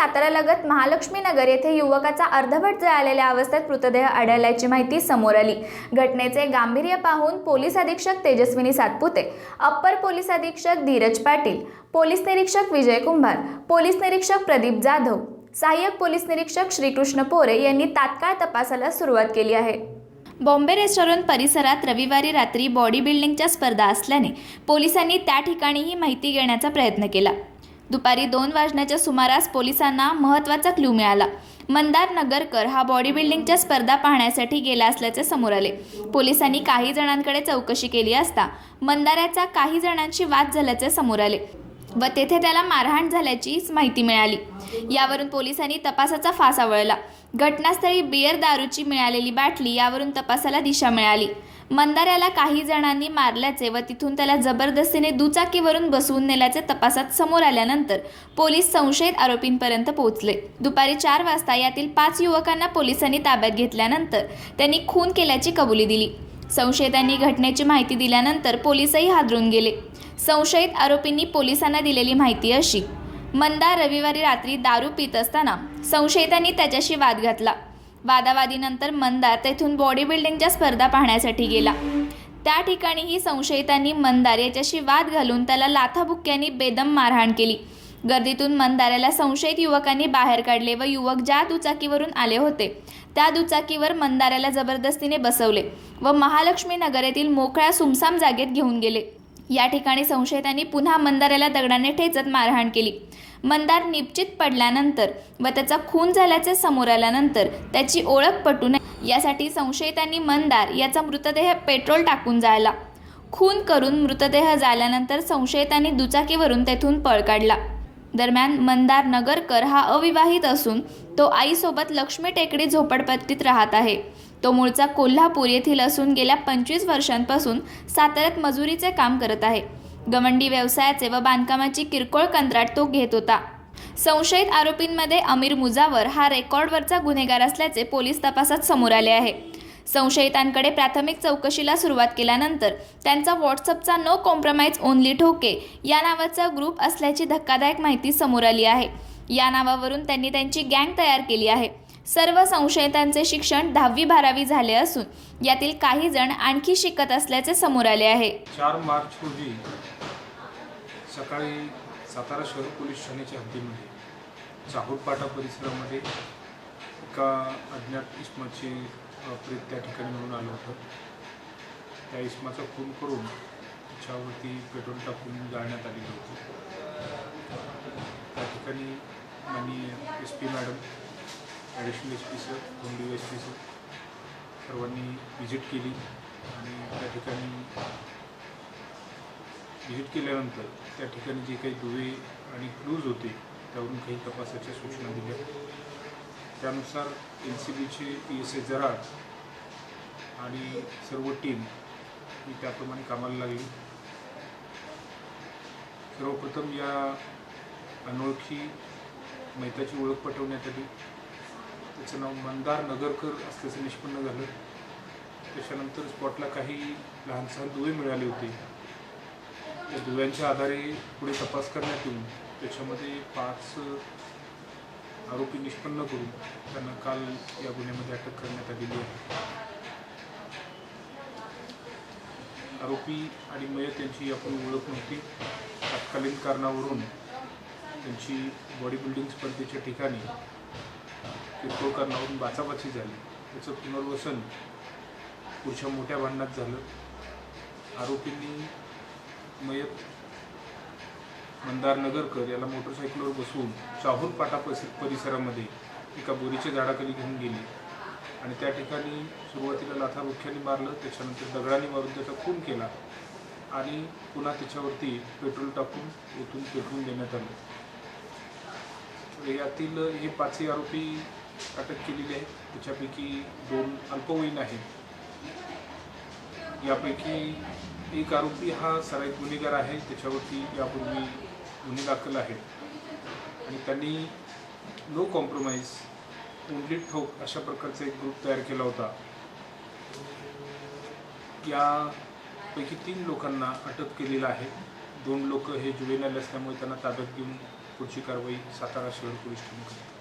साताऱ्यालगत महालक्ष्मी नगर येथे युवकाचा अर्धवट जळालेल्या अवस्थेत मृतदेह आढळल्याची माहिती समोर आली. घटनेचे गांभीर्य पाहून पोलीस अधीक्षक तेजस्विनी सातपुते अप्पर पोलीस अधीक्षक धीरज पाटील पोलीस निरीक्षक विजय कुंभार पोलीस निरीक्षक प्रदीप जाधव सहाय्यक पोलीस निरीक्षक श्रीकृष्ण पोरे यांनी तात्काळ तपासाला सुरुवात केली आहे. बॉम्बे रेस्टॉरंट परिसरात रविवारी रात्री बॉडी बिल्डिंगच्या स्पर्धा असल्याने पोलिसांनी त्या ठिकाणी ही माहिती घेण्याचा प्रयत्न केला. दुपारी दोन वाजण्याच्या सुमारास पोलिसांना महत्त्वाचा क्ल्यू मिळाला. मंदार नगरकर हा बॉडी बिल्डिंगच्या स्पर्धा पाहण्यासाठी गेला असल्याचे समोर आले. पोलिसांनी काही जणांकडे चौकशी केली असता मंदाऱ्याचा काही जणांशी वाद झाल्याचे समोर आले व तेथे त्याला मारहाण झाल्याचीच माहिती मिळाली. यावरून पोलिसांनी तपासाचा फासा वळला घटनास्थळी बियर दारूची मिळालेली बाटली यावरून तपासाला दिशा मिळाली. मंदाऱ्याला काही जणांनी मारल्याचे व तिथून त्याला जबरदस्तीने दुचाकीवरून बसवून नेल्याचे तपासात समोर आल्यानंतर पोलीस संशयित आरोपींपर्यंत पोहोचले. दुपारी चार वाजता यातील पाच युवकांना पोलिसांनी ताब्यात घेतल्यानंतर त्यांनी खून केल्याची कबुली दिली. संशयितांनी घटनेची माहिती दिल्यानंतर पोलीसही हादरून गेले. संशयित आरोपींनी पोलिसांना दिलेली माहिती अशी मंदा रविवारी रात्री दारू पित असताना संशयितांनी त्याच्याशी वाद घातला. वादावादीनंतर मंदार तेथून बॉडी बिल्डिंगच्या स्पर्धा पाहण्यासाठी गेला. त्या ठिकाणीही संशयितांनी मंदार याच्याशी वाद घालून त्याला लाथाबुक्क्यांनी बेदम मारहाण केली. गर्दीतून मंदाराला संशयित युवकांनी बाहेर काढले व युवक ज्या दुचाकीवरून आले होते त्या दुचाकीवर मंदाराला जबरदस्तीने बसवले व महालक्ष्मी नगर येथील मोकळ्या सुमसाम जागेत घेऊन गेले. या ठिकाणी संशयितांनी पुन्हा मंदाराला दगडाने ठेचत मारहाण केली. मंदार निश्चित पडल्यानंतर व त्याचा खून झाल्याचे समोर आल्यानंतर त्याची ओळख पटू नये. यासाठी संशयितांनी मंदार याचा मृतदेह पेट्रोल टाकून जायला खून करून मृतदेह जाल्यानंतर संशयितांनी दुचाकीवरून तेथून पळ काढला. दरम्यान मंदार नगरकर हा अविवाहित असून तो आईसोबत लक्ष्मी टेकडी झोपडपट्टीत राहत आहे. तो मूळचा कोल्हापूर येथील असून गेल्या पंचवीस वर्षांपासून साताऱ्यात मजुरीचे काम करत आहे. गवंडी व्यवसायाचे व बांधकामाची किरकोळ कंत्राट तो घेत होता. संशयित आरोपींमध्ये अमीर मुजावर हा रेकॉर्डवरचा गुन्हेगार असल्याचे पोलीस तपासात समोर आले आहे. संशयितांकडे प्राथमिक चौकशीला सुरुवात केल्यानंतर त्यांचा व्हॉट्सअपचा नो कॉम्प्रोमाइज ओनली ठोके या नावाचा ग्रुप असल्याची धक्कादायक माहिती समोर आली आहे. या नावावरून त्यांनी त्यांची गँग तयार केली आहे. सर्व संशयितांचे शिक्षण दहावी बारावी झाले असून यातील काही जण आणखी शिकत असल्याचे समोर आले आहे. चार मार्च रोजी सकाळी सातारा शहर पोलीस ठाण्याच्या हद्दीमध्ये चाहूरपाटा परिसरामध्ये एका अज्ञात इस्माचे प्रेत त्या ठिकाणी मिळून आलं होतं. त्या इस्माचा खून करून त्याच्यावरती पेट्रोल टाकून जाळण्यात आलेलं होतं. त्या ठिकाणी माननीय S P madam additional S P sir दोन डी एस पी सर सर्वांनी व्हिजिट केली आणि त्या ठिकाणी व्हिजिट केल्यानंतर त्या ठिकाणी जे काही दुवे आणि क्लूज होते त्यावरून काही तपासाच्या सूचना दिल्या. त्यानुसार एन सी बीचे पी एस ए जराड आणि सर्व टीम ही त्याप्रमाणे कामाला लागली. सर्वप्रथम या अनोळखी मैताची ओळख पटवण्यासाठी त्याचं नाव मंदार नगरकर असल्याचं निष्पन्न झालं. त्याच्यानंतर स्पॉटला काही लहान सहान दुवे मिळाले होते. त्या दुव्यांच्या आधारे पुढे तपास करण्यात येऊन त्याच्यामध्ये पाच आरोपी निष्पन्न करून त्यांना काल या गुन्ह्यामध्ये अटक करण्यात आलेली आहे. आरोपी आणि मयत यांची आपण ओळख नव्हती. तत्कालीन कारणावरून त्यांची बॉडी बिल्डिंग स्पर्धेच्या ठिकाणी किरकोळ कारणावरून बाचाबाची झाली. त्याचं पुनर्वसन पुढच्या मोठ्या भांडणात झालं. आरोपींनी मयत मंदार नगरकर याला मोटरसायकलवर बसवून चाहूर पाटा परिसरामध्ये एका बोरीच्या झाडाखाली घेऊन गेली. आणि त्या ठिकाणी सुरुवातीला लाथा लाथाबुख्याने मारलं. त्याच्यानंतर दगडाने मारून त्याचा खून केला. आणि पुन्हा त्याच्यावरती पेट्रोल टाकून ओतून पेटवून देण्यात आलं. यातील हे पाचही आरोपी अटक केलेली आहे. त्याच्यापैकी दोन अल्पवयीन आहेत. यापैकी एक आरोपी हा सराईत गुन्हेगार आहे. त्याच्यावरती यापूर्वी गुन्हे दाखल आहेत. आणि त्यांनी नो कॉम्प्रोमाइज उंडली ठोक अशा प्रकारचा एक ग्रुप तयार केला होता. यापैकी तीन लोकांना अटक केलेलं आहे. दोन लोक हे जुवेनाल असल्यामुळे त्यांना ताब्यात घेऊन पुढची कारवाई सातारा शहर पोलीस ठाणे करतात